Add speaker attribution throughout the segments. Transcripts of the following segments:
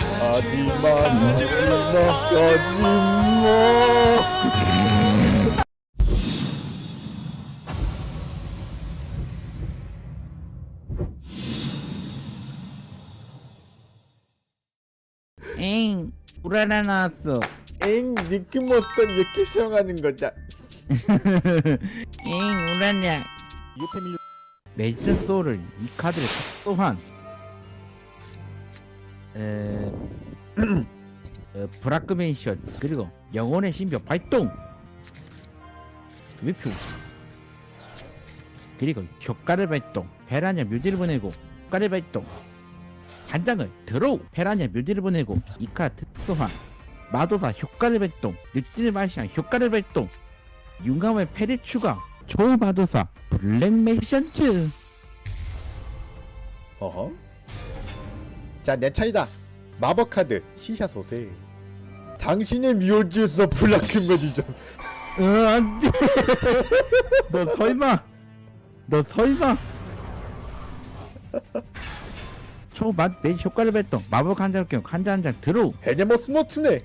Speaker 1: 가지마 가지마 가지마
Speaker 2: 엥 우라라 나왔어.
Speaker 1: 엥 니크몬스터를 이렇게 사용하는 거다
Speaker 2: 엥 우라냐?
Speaker 1: 패밀리
Speaker 2: 메이슨 소울을 이 카드를 또한 에... 어, 브라크멘션 그리고 영혼의 신비 발동! 두배표 그리고 효과를 발동 페라냐 뮤지를 보내고 효과를 발동. 한 장을 드로우 페라냐 뮤지를 보내고 이 카드 또한 마도사 효과를 발동 늑진의 마시앙 효과를 발동. 윤감의 페리 추가 초마도사 블랙 메이션즈.
Speaker 1: 어허 자 내 차이다 마법 카드 시샤 소세 당신의 묘지에서 블라크 매지션
Speaker 2: 어, 안 돼. 너 설마. 너 설마. 초맛 내 효과를 발동 마법 한장 경우 한장 한 장 들어.
Speaker 1: 헤네모스 노트네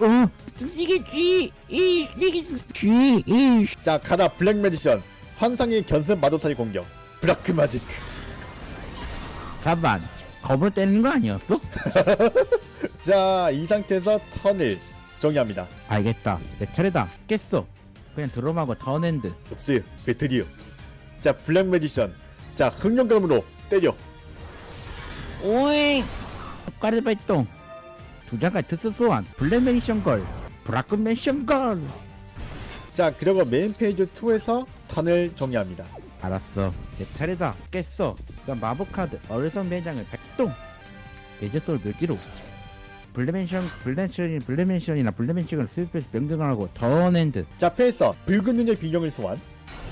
Speaker 2: 어. 이게 쥐. 이 이게 쥐. 이.
Speaker 1: 자 가라 블랙 매지션 환상의 견습 마도사의 공격 브라크 마지크
Speaker 2: 잠만. 검을 때리는 거 아니었어?
Speaker 1: 자 이 상태에서 턴을 정리합니다
Speaker 2: 알겠다. 내 차례다. 깼어. 그냥 드럼하고 턴핸드.
Speaker 1: 흡스 배트리오 자 블랙 매지션 자 흑룡감으로 때려
Speaker 2: 오잉. 효과를 발동. 두 장까지 특수 소환. 블랙 메이션 걸. 브라크 메이션 걸.
Speaker 1: 자 그리고 메인 페이지 2에서 턴을 정리합니다
Speaker 2: 알았어 내 차례다 깼어 자 마법 카드 어리선 매장을 발동. 베제솔 묘지로. 블레멘션 블레멘션 블레멘션이나 블레멘션을 수입해서 명령을 하고 턴핸드.
Speaker 1: 자 패에서 붉은 눈의 비경을 소환.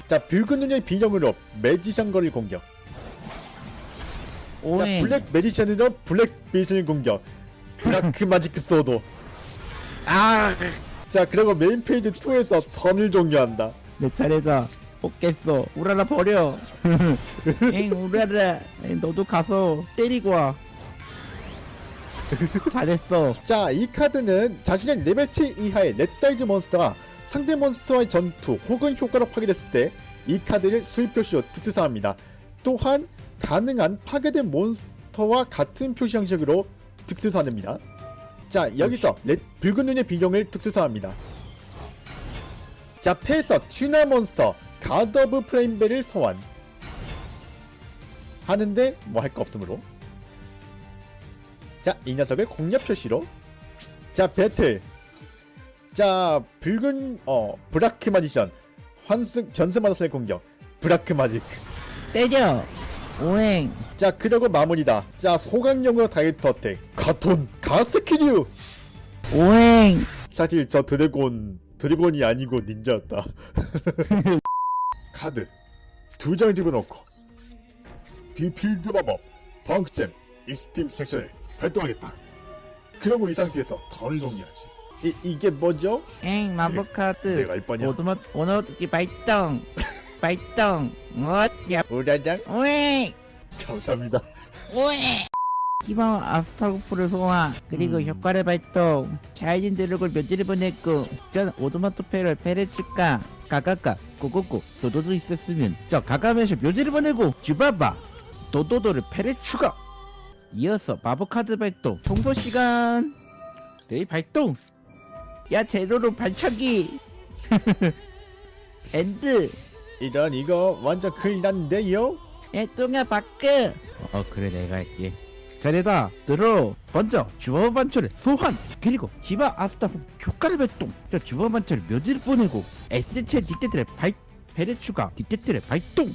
Speaker 1: 자 붉은 눈의 비경으로 매지션 거를 공격. 자
Speaker 2: 오행
Speaker 1: 블랙 매지션으로 블랙 매지션 공격. 브라크 마지크 소도.
Speaker 2: 아내
Speaker 1: 자 그리고 메인 페이지 2에서 턴을 종료한다.
Speaker 2: 차례다 못 깼어. 우라라 버려. 엥 우라라. 엥, 너도 가서 때리고 와. 잘했어.
Speaker 1: 자 이 카드는 자신의 레벨 7 이하의 넷다이즈 몬스터가 상대 몬스터와의 전투 혹은 효과로 파괴됐을 때 이 카드를 수입 표시로 특수사합니다. 또한 가능한 파괴된 몬스터와 같은 표시 형식으로 특수사합니다. 자 여기서 레, 붉은 눈의 비경을 특수사합니다. 자 패에서 튜나 몬스터 가드 오브 프레임벨을 소환 하는데 뭐 할 거 없으므로 자, 이 녀석을 공략 표시로. 자, 배틀. 자, 붉은 어 브라크 마지션. 환승 견습 마더스의 공격. 브라크 마지크.
Speaker 2: 때려 오행
Speaker 1: 자, 그리고 마무리다. 자, 소강용으로 다이어트 어택. 가톤 가스키류.
Speaker 2: 오행
Speaker 1: 사실 저 드래곤 드래곤이 아니고 닌자였다. 카드 두 장 집어넣고 비필드 마법 펑크잼 익스팀 섹션을 발동하겠다. 그러고 이 상태에서 턴을 정리하지. 이 이게 뭐죠?
Speaker 2: 엥 마법 카드
Speaker 1: 내가 알 바냐?
Speaker 2: 오토마 오너기 발동 발동 어야
Speaker 1: 오라장
Speaker 2: 오잉
Speaker 1: 감사합니다.
Speaker 2: 오잉 기방 아스타고프를 소환 그리고
Speaker 1: 음.
Speaker 2: 효과를 발동 자이진 드래곤 묘지를 보냈고 전 오토마토페를 페레츠 까 가가가 고고고 도도도 있었으면 저 가가면서 묘지를 보내고 주바바 도도도를 페레 추가. 이어서 마법 카드 발동 청소 시간. 네 발동. 야 제로로 발차기. 엔드.
Speaker 1: 이런 이거 완전 큰일 났는데요?
Speaker 2: 에 뚱아 바크 어 그래 내가 할게 자네다 들어 먼저 주버 반철을 소환. 그리고 지바 아스타 후 효과를 발동. 저 주버 반철을 묘지를 보내고 에센체 디테트의 발 베레 추가 디테트의 발동.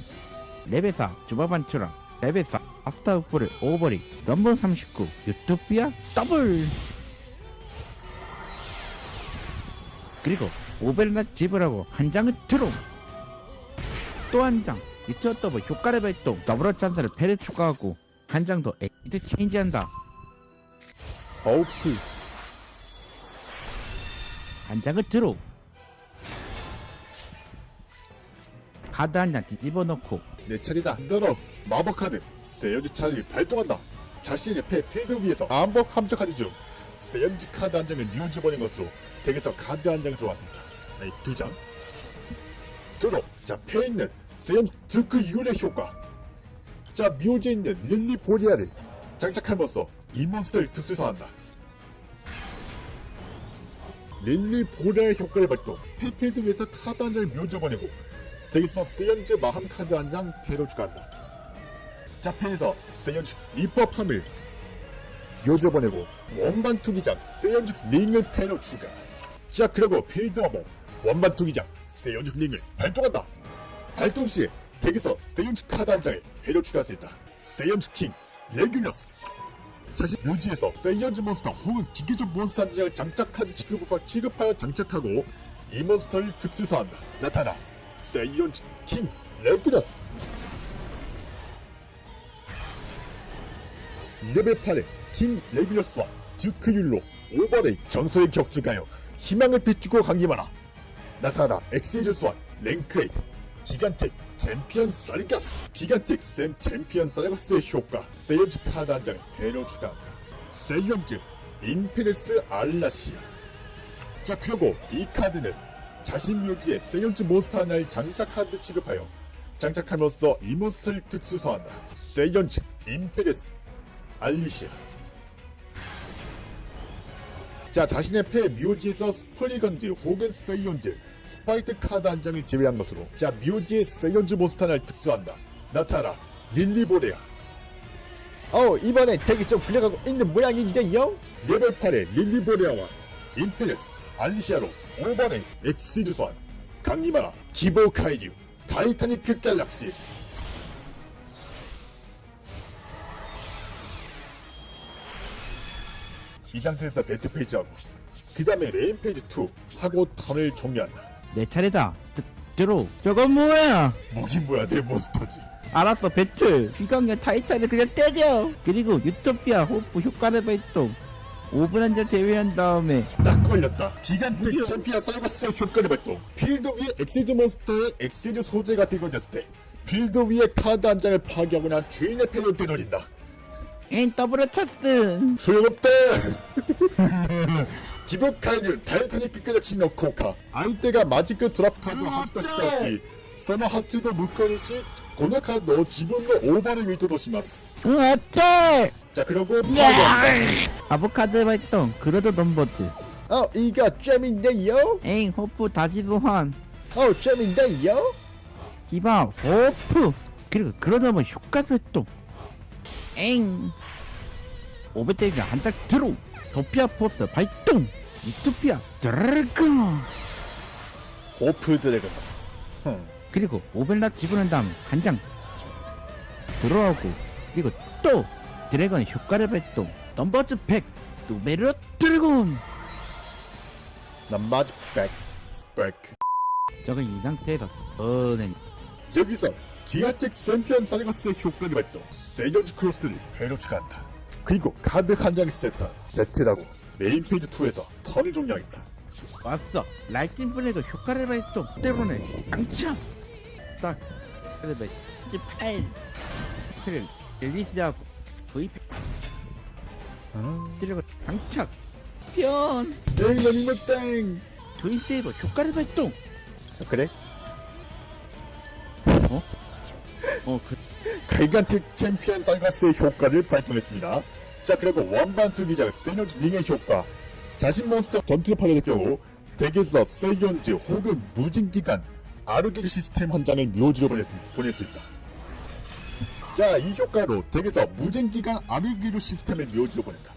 Speaker 2: 레벨 4 주버 반철랑 레벨 4 아스타 후프를 오버리 넘버 39 유토피아 더블. 그리고 오벨나 지브라고 한 장을 들어. 또한장 리터 더블 효과를 발동. 더블 찬스를 패를 추가하고 한 장더 에이드 체인지한다.
Speaker 1: 어우프
Speaker 2: 한 장을 들어. 카드 한 장 뒤집어 놓고.
Speaker 1: 내 차례다. 너로 마법 카드. 세연즈 차를 발동한다. 자신의 패 필드 위에서 암벽 함정 카드 중. 세연즈 카드 한 장을 뮤즈 보낸 것으로 덱에서 카드 한 장이 들어왔습니다. 아니 두장? 들어. 자 패에 있는 세연즈 드크 유의 효과 자 뮤즈에 있는 릴리 보리아를 장착함으로써 이 몬스터를 특수소환한다 릴리 보리아의 효과를 발동 패 필드 위에서 카드 한 장을 뮤즈 보내고 저기서 세연즈 마함 카드 한 장 배로 추가한다. 자펜에서 세연즈 리퍼팜을 요저 보내고 원반 투기장 세연즈 링을 패로 추가. 자 그리고 필드 마법 원반 투기장 세연즈 링을 발동한다. 발동 시에 덱에서 세연즈 카드 한 장을 배로 추가할 수 있다. 세연즈 킹 레귤러스 자신 묘지에서 세이언즈 몬스터 혹은 기계적 몬스터 한 장을 장착 카드 취급하, 취급하여 장착하고 이 몬스터를 특수소한다. 나타나 세이언즈 킹 레귤러스 레벨 8의 킹 레귤러스와 듀크 율로 오버레이 정서의 격투가요 희망을 비추고 강림하라 나타나 엑시즈 스완 랭크 8 기간틱 챔피언 쌀가스. 기간틱 샘 챔피언 쌀가스의 효과. 세이언즈 카드 한 장을 배로 추가한다 세이언즈 인피니스 알라시아. 자 그리고 이 카드는 자신 묘지에 세이언즈 몬스터 하나를 장착 카드 취급하여 장착함으로써 이 몬스터를 특수소한다 세이언즈 인피니스 알리시아 자 자신의 패 묘지에서 스프리건즈 혹은 세이언즈 스파이트 카드 한 장을 제외한 것으로 자 묘지의 세이언즈 몬스터 하나를 특수한다. 나타나 릴리보레아. 어 이번에 덱이 좀 굴려가고 있는 모양인데요? 레벨 8의 릴리보레아와 인페레스 알리시아로 오버레이 엑시즈 소환 강림하라 기보 카이류 타이타닉 갤럭시 이 상태에서 배트 페이지하고 그 다음에 메인 페이지 2 하고 턴을 종료한다.
Speaker 2: 내 차례다. 드, 들어 저건 뭐야?
Speaker 1: 뭐긴 뭐야 내 몬스터지.
Speaker 2: 알았어 배틀. 비강력 타이탄을 그냥 때려. 그리고 유토피아 호프 효과를 발동. 5분 한잔 제외한 다음에.
Speaker 1: 딱 걸렸다. 기간틱? 챔피언 쌀가스 효과를 발동. 필드 위에 엑시즈 몬스터의 엑시즈 소재가 들거졌을 때 필드 위에 카드 한 장을 파괴하거나 주인의 패를 되돌린다
Speaker 2: 에이 더블 테스
Speaker 1: 소용없다! 기본 카드 타이타닉 끝까지 넣고 가相手が 마지크 드랍 카드 하시다 시다기 その発注で無効にし、このカードを自分の大盤に見とします。うわっちゃい자 그러고
Speaker 2: 아보카드 발동 그래도 넘버즈
Speaker 1: 어 이거 잼인데요?
Speaker 2: 에이 호프 다시 보함
Speaker 1: 어 잼인데요?
Speaker 2: 기밥 호프. 그리고 그러다 보면 효과 발동. 엥 오베테이가 한짝 들어 도피아 포스 발동 유토피아 드래곤
Speaker 1: 호프 드래곤. 흠.
Speaker 2: 그리고 오벨라 집어낸 다음 한 장 들어오고 그리고 또 드래곤 효과를 발동 넘버즈 100 누메르 드래곤
Speaker 1: 난 마지 백. 백.
Speaker 2: 저거 이 상태에서 어네
Speaker 1: 여기서 지하텍 챔피언 사리가스의 효과를 발동. 세전즈 크로스를 배로 추가 한다. 그리고 카드 한 장을 세트. 배틀하고 메인 페이지 2에서 턴을 종료하겠다.
Speaker 2: 왔어 라이팅 블랙 효과를 발동 때문에 당첨 딱 그래도 18 그래 릴리스하고 V
Speaker 1: 아,
Speaker 2: 드래곤 당첨 편
Speaker 1: 땡, 너니뭐 땡.
Speaker 2: 조인세이버 효과를 발동
Speaker 1: 자, 그래.
Speaker 2: 어 그
Speaker 1: 기간틱 챔피언 사이가스의 효과를 발동했습니다. 자 그리고 원반 투기장 세노즈 링의 효과 자신 몬스터 전투에 파괴될 경우 덱에서 세이온즈 혹은 무진기간 아르길 시스템 한 장을 묘지로 보낼 수, 보낼 수 있다. 자 이 효과로 덱에서 무진기간 아르기르 시스템을 묘지로 보낸다.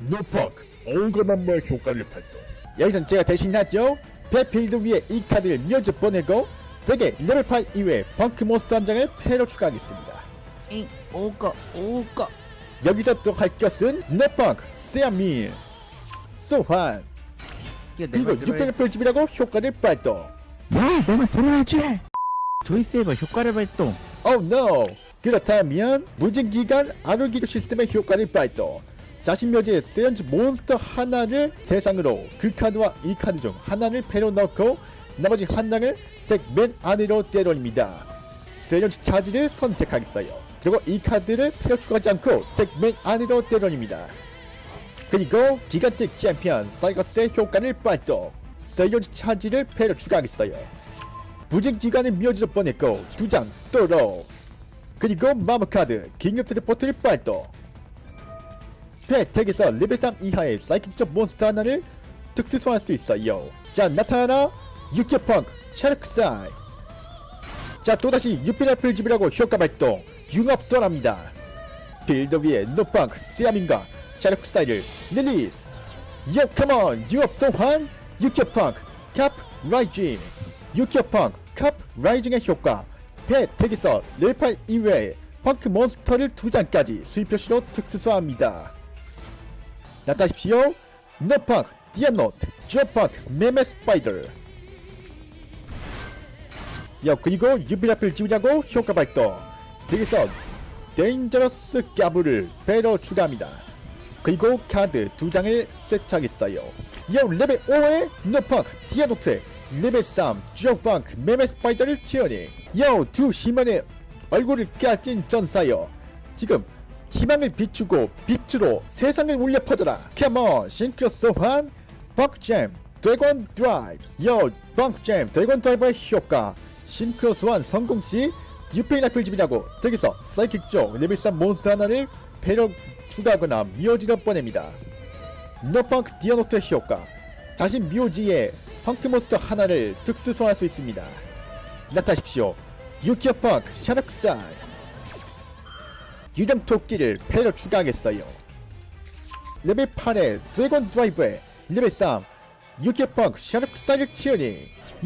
Speaker 1: 노펑크 오거넘버의 효과를 발동. 여기선 제가 대신 하죠. 배필드 위에 이 카드를 묘지 보내고 덱에 레벨 8 이외에 펑크 몬스터 한 장을 패로 추가하겠습니다.
Speaker 2: 잉 오거 오거.
Speaker 1: 여기서 또할 것은 네펑크, 세아밀, 소환 그리고 600을 펼집이라고 효과를 발동.
Speaker 2: 야 내가 들어야지? 조이세이버 효과를 발동.
Speaker 1: Oh no! 그렇다면 무진기간 아르기로 시스템의 효과를 발동. 자신 묘지에 세연즈 몬스터 하나를 대상으로 그 카드와 이 카드 중 하나를 패로 넣고 나머지 한 장을 덱 맨 안으로 때려올립니다. 세련치 차지를 선택하겠어요. 그리고 이 카드를 패로 추가하지 않고 덱 맨 안으로 때려올립니다. 그리고 기간틱 챔피언 사이거스의 효과를 발동 세련치 차지를 패로 추가하겠어요. 부진 기간을 미어지로 보냈고 두 장 또로 그리고 마모카드 긴급 텔레포트를 발동 팩덱에서 레벨 3 이하의 사이킥적 몬스터 하나를 특수 소환할 수 있어요 자 나타나 유키펑크 샤르크사이. 자 또다시 유피라플 집이라고 효과 발동. 융합 소환합니다. 빌드 위에 노펑크 시아민과 샤르크사이를 릴리스. 요 컴온 융합 소환. 유키펑크 캡 라이징. 유키펑크 캡 라이징의 효과. 팩덱에서 레벨 8 이외에 펑크 몬스터를 두 장까지 수입 표시로 특수 소환합니다. 나타십시오. 너팍 디아노트 조팍 메메 스파이더 야 그리고 유비라필 지우자고 효과 발동. 여기서 데인저러스 까부를 배로 추가합니다. 그리고 카드 두 장을 세트하겠어요. 야 레벨 5에 너팍 디아노트 레벨 3 조팍 메메 스파이더를 지원해 야두 희망의 얼굴을 까진 전사여. 지금 희망을 비추고 빛으로 세상을 울려 퍼져라. 컴온 싱크로 소환 벅잼 드래곤 드라이브 요 벅잼 드래곤 드라이브의 효과 싱크로 소환 성공 시 유페인 앞을 집이라고 여기서 사이킥 쪽 레벨 3 몬스터 하나를 배로 추가하거나 미오지로 보냅니다. 노펑크 디아노트의 효과 자신 미오지에 펑크 몬스터 하나를 특수 소환할 수 있습니다. 나타십시오. 유키어 펑크 샤르크사이 유령 토끼를 패로 추가하겠어요. 레벨 8의 드래곤 드라이브에 레벨 3 유키펑 샤르크 사격 치어닝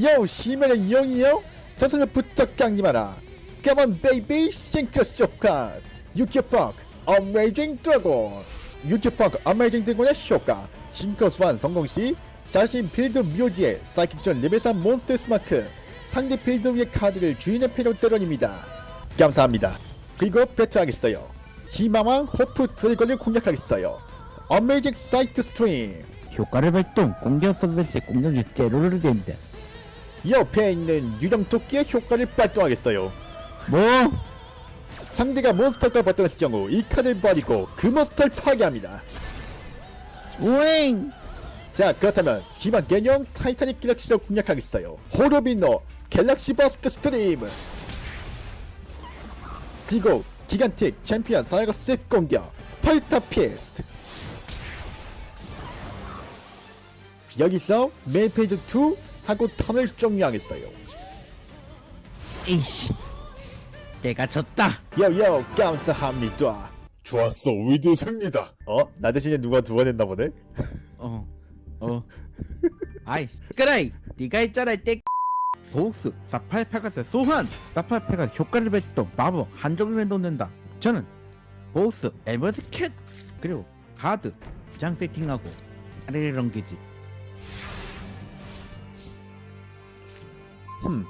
Speaker 1: 요 시면의 이용이요 전선부터 깡님하라. 컴온 베이비 싱크 쇼칸 유키펑 어메이징 드래곤 유키펑 어메이징 드래곤의 효과 싱크 소환 성공 시 자신 필드 묘지에 사이킥전 레벨 3 몬스터 스마크. 상대 필드 위의 카드를 주인의 패로 때려립니다. 감사합니다. 그리고 배틀하겠어요. 희망왕 호프 드래곤을 공략하겠어요. 어메이징 사이트 스트림
Speaker 2: 효과를 발동. 공격 선수의 공격이 제로를 된다
Speaker 1: 옆에 있는 유령 토끼의 효과를 발동하겠어요.
Speaker 2: 뭐?
Speaker 1: 상대가 몬스터가 발동했을 경우 이 카드를 버리고 그 몬스터를 파괴합니다.
Speaker 2: 우잉
Speaker 1: 자 그렇다면 희망 개념 타이타닉 갤럭시를 공략하겠어요. 호르비노 갤럭시 버스트 스트림 그리고 기간틱 챔피언 사이거스 공격 스파이타 피스트 여기서 메인 페이지 2 하고 턴을 종료하겠어요.
Speaker 2: 이씨 내가 졌다
Speaker 1: 요요 감사합니다. 좋았어 우리도 승리다. 어? 나 대신에 누가 두 번 했나 보네?
Speaker 2: 어, 어. 아이, 시끄러이. 네가 했잖아, 이 보스, 사파이 페가스 소환, 페가스 효과를 발동, 마법 한정을 놓는다. 저는 보스, 에머드 캣, 그리고 카드, 장 세팅하고 아래를 넘기지.
Speaker 1: 흠,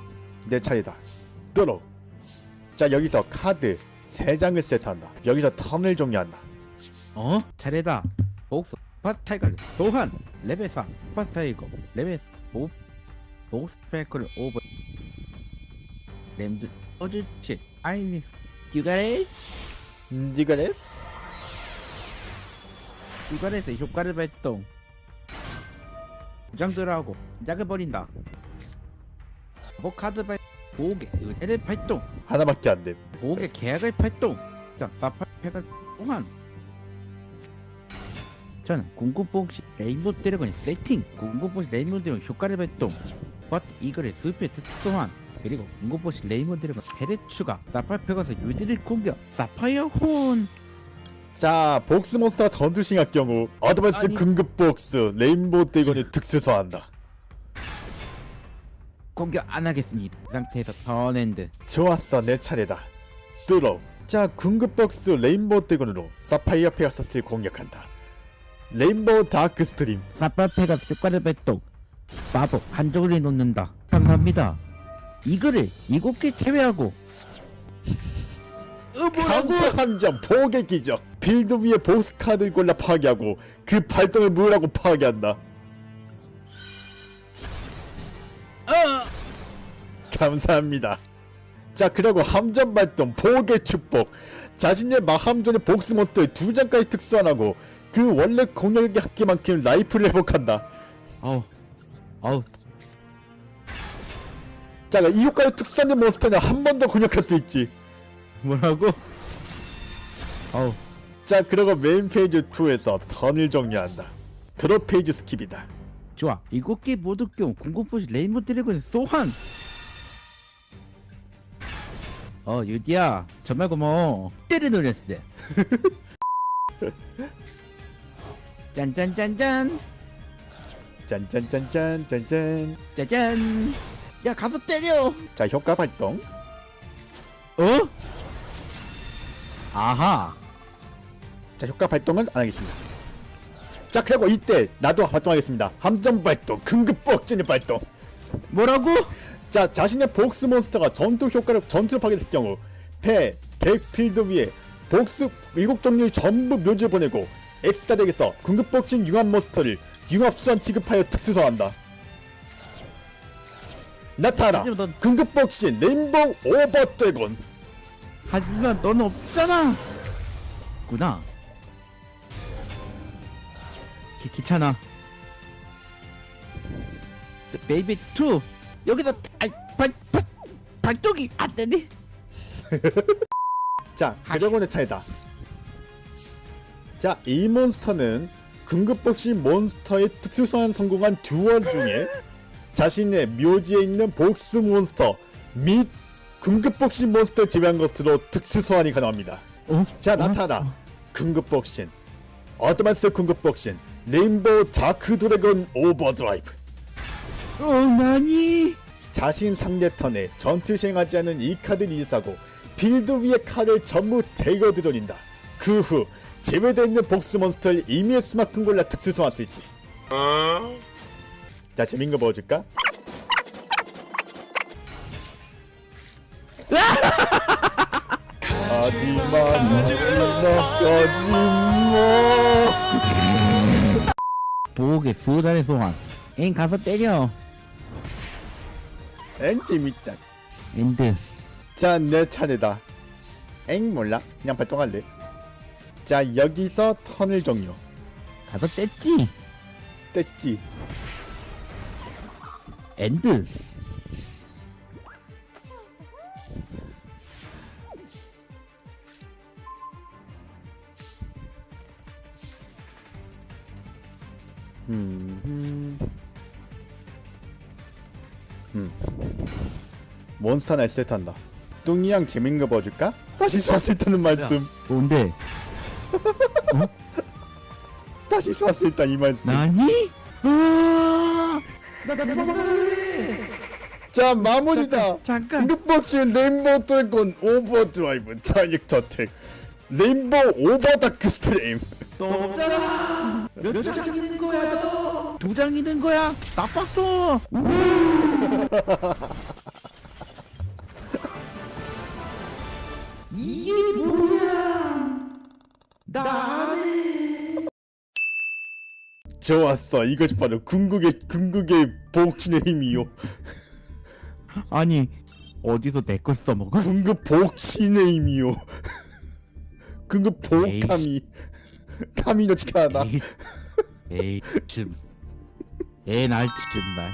Speaker 1: 내 차례다. 뚫어. 자 여기서 카드 3장을 세트한다. 여기서 턴을 종료한다.
Speaker 2: 어? 차례다. 보스, 파타이거 소환, 레벨 4, 파타이거, 레벨 5, 보스 페이커를 오버. 램드, 어즈치, 아이미스, 듀가레이?
Speaker 1: 니가레스?
Speaker 2: 이관에서 효과를 발동 부장들하고 짝을 버린다 뭐 카드 발 보호개 은혜를 발동
Speaker 1: 하나밖에 안 돼.
Speaker 2: 보호개 계약을 발동 자 사파페가 동안 저는 궁극복시 레인보우 드래곤의 세팅 궁극복시 레인보우 드래곤 효과를 발동. 버트 이글의 수입의 특수한. 그리고 궁극복시 레인보우 드래곤 배를 추가. 사파페가서 유디를 공격. 사파이어 혼
Speaker 1: 자 복스 몬스터가 전투 싱할 경우 어드밴스
Speaker 2: 아니.
Speaker 1: 금급 복스 레인보우 드래곤이 특수 소환한다.
Speaker 2: 공격 안 하겠습니다 이 상태에서 턴엔드
Speaker 1: 좋았어 내 차례다. 뚫어. 자 복스 레인보우 드래곤으로 사파이어 페가서스를 공략한다. 레인보우 다크 스트림.
Speaker 2: 사파페가 효과를 발동 마법 한쪽을 놓는다 감사합니다 이거를 일곱 개 제외하고
Speaker 1: 한점 포개 기적. 빌드 위에 보스 카드를 골라 파괴하고 그 발동을 무효라고 파괴한다. 감사합니다. 자 그리고 함정 발동 보호의 축복 자신의 마함전의 복스 몬스터의 두 장까지 특수환하고 그 원래 공격의 합계만큼 라이프를 회복한다.
Speaker 2: 어우 어우
Speaker 1: 자, 이 효과를 특수한 몬스터는 한 번 더 공격할 수 있지.
Speaker 2: 뭐라고? 어우
Speaker 1: 자, 그리고 메인 페이지 2에서 턴을 정리한다. 드롭 페이지 스킵이다.
Speaker 2: 좋아 일곱 개 모두 껴 공공포시 레인보 드래곤의 소환 어 유디야 정말 고마워 때려 놀렸어 짠짠짠짠
Speaker 1: 짠짠짠짠 짠짠.
Speaker 2: 짜잔 야 가서 때려
Speaker 1: 자, 효과 발동.
Speaker 2: 어? 아하
Speaker 1: 자, 효과 발동은 안 하겠습니다. 자, 그리고 이때 나도 발동하겠습니다. 함정 발동, 긴급 뻑진의 발동.
Speaker 2: 뭐라고?
Speaker 1: 자, 자신의 복스 몬스터가 전투 효과를 전투를 파괴했을 경우 배, 덱 필드 위에 복스 일곱 종류의 전부 묘지를 보내고 엑스타 덱에서 긴급 복싱 융합 몬스터를 융합 수단 취급하여 특수소환한다. 나타나
Speaker 2: 하지만 넌-
Speaker 1: 복싱 레인보우 오버 드래곤.
Speaker 2: 하지만 넌 없잖아. 구나. 기, 귀찮아. 베이비 2 여기다 발, 발, 발동이 안 되니
Speaker 1: 자, 드래곤의 차이다. 자, 이 몬스터는 긴급복싱 몬스터의 특수소환 성공한 듀얼 중에 자신의 묘지에 있는 복스 몬스터 및 긴급복싱 몬스터를 제외한 것으로 특수소환이 가능합니다.
Speaker 2: 어?
Speaker 1: 자, 나타나. 긴급복싱. 어드밴스 긴급복싱. 레인보우 다크 드래곤 오버드라이브.
Speaker 2: 어 나니
Speaker 1: 자신 상대 턴에 전투 시행하지 않은 이 카드를 이사고 빌드 위의 카드를 전부 대거들어린다. 그 후 제외되어 있는 복스 몬스터를 이미의 스마트폰 골라 특수 소환할 수 있지. 자 재밌는 거 보여줄까? 하지마 하지마 하지마
Speaker 2: 보호의 수단의 소환 엥 가서 때려
Speaker 1: 엥 재밌다.
Speaker 2: 엔드
Speaker 1: 자, 내 차례다. 엥 몰라. 그냥 발동할래. 자, 여기서 턴을 종료.
Speaker 2: 가서 뗐지
Speaker 1: 뗐지.
Speaker 2: 엔드
Speaker 1: 음, 음. 음. 몬스터 날 세트한다. 뚱이양 재밌는 거 보여줄까? 다시 쏴수 있다는 말씀.
Speaker 2: 뭔데
Speaker 1: 다시 쏴수 있다 이 말씀.
Speaker 2: 나니? 아
Speaker 1: 자, 마무리다.
Speaker 2: 잠깐
Speaker 1: 긴급복싱 레인보우 드래곤 오버드라이브 다이렉터 텍. 레인보우 오버다크 스트림.
Speaker 2: 또 없잖아 몇장 있는 거야 너두장 있는 거야 나빴어
Speaker 1: 좋았어. 이것이 바로 궁극의 궁극의 복신의 힘이요.
Speaker 2: 아니 어디서 내 걸 써먹어?
Speaker 1: 궁극 복신의 힘이요. 궁극 복감이 감이 놓치게 하다.
Speaker 2: 에이, 에이 좀 에이 날 정말